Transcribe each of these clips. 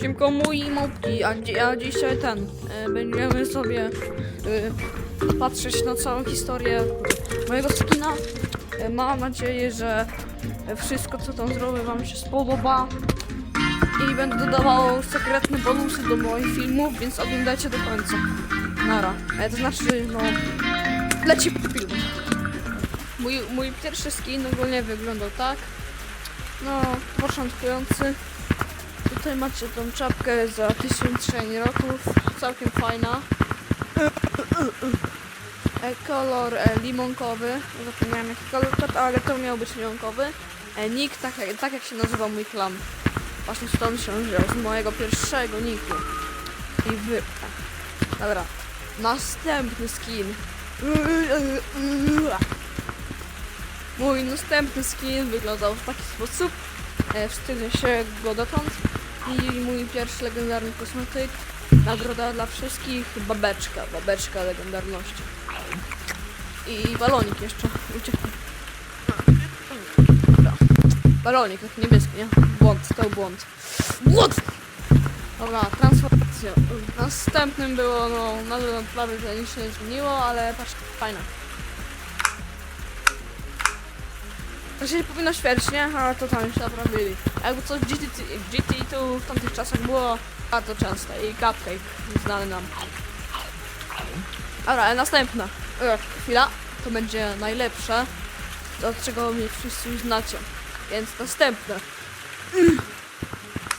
Siemko mój małpki, a, a dzisiaj ten, e, będziemy sobie e, patrzeć na całą historię mojego skina. E, mam nadzieję, że wszystko co tam zrobię wam się spodoba i będę dodawał sekretne bonusy do moich filmów, więc oglądajcie do końca. Nara. E, to znaczy, no, leci film. Mój, mój pierwszy skin ogólnie wyglądał tak. No, początkujący. Tutaj macie tą czapkę za 1000 roków, całkiem fajna. E, kolor e, limonkowy, zapomniałem jaki kolor kod, ale to miał być limonkowy. E, nick, tak, tak jak się nazywa mój klan. Właśnie stąd się wziął, z mojego pierwszego niku. I wy... Dobra, następny skin. Mój następny skin wyglądał w taki sposób. E, wstydzę się go dotąd. I mój pierwszy legendarny kosmetyk. Nagroda dla wszystkich. Babeczka. Babeczka legendarności. I balonik jeszcze. Uciekł. Balonik, taki niebieski, nie? Błąd, to błąd. Błąd! Dobra, transformacja. Następnym było, no, nadal prawie że nic się nie zmieniło, ale patrz, fajne. Się powinno świecić, nie? Ale to tam już naprawili. Jakby coś GT, GT tu w tamtych czasach było bardzo częste i Cupcake znany nam. Dobra, następna. E, chwila, to będzie najlepsze, od czego mnie wszyscy już znacie. Więc następne.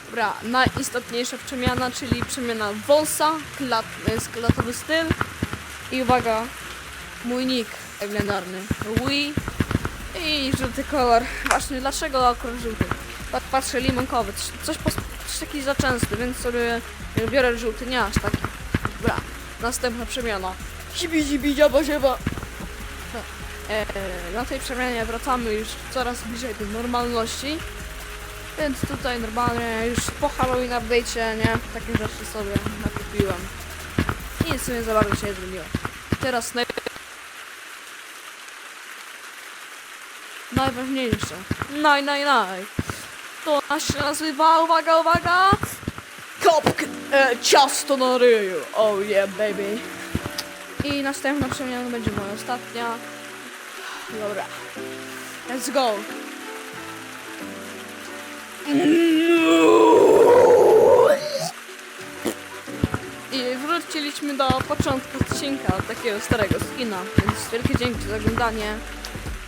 Dobra, najistotniejsza przemiana, czyli przemiana wąsa, klat, e, skeletowy styl i uwaga, mój nick legendarny. Wii i żółty kolor. Właśnie, dlaczego akurat żółty? Pat- Patrzę, limonkowy. Coś, pos- coś taki za częsty, więc sobie biorę żółty, nie aż taki. Dobra, następna przemiana. Zibi, zibi, dziaba, ziaba. E, na tej przemianie wracamy już coraz bliżej do normalności. Więc tutaj normalnie już po Halloween update'cie, nie? Takie rzeczy sobie nakupiłem. I nic sobie za bardzo się nie zmieniło. Teraz naj... najważniejsze. Naj, naj, naj. To nas nazywa, uwaga, uwaga! Kopk, e, ciasto na ryju. Oh yeah, baby. I następna przemiana będzie moja ostatnia. Dobra. Let's go. I wróciliśmy do początku odcinka, od takiego starego skina, więc wielkie dzięki za oglądanie.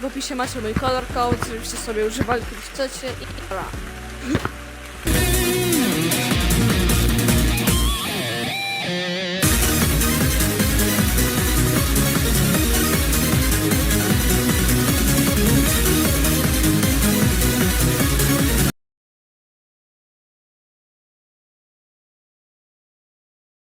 W opisie macie mój color code, żebyście sobie używali kiedy chcecie i.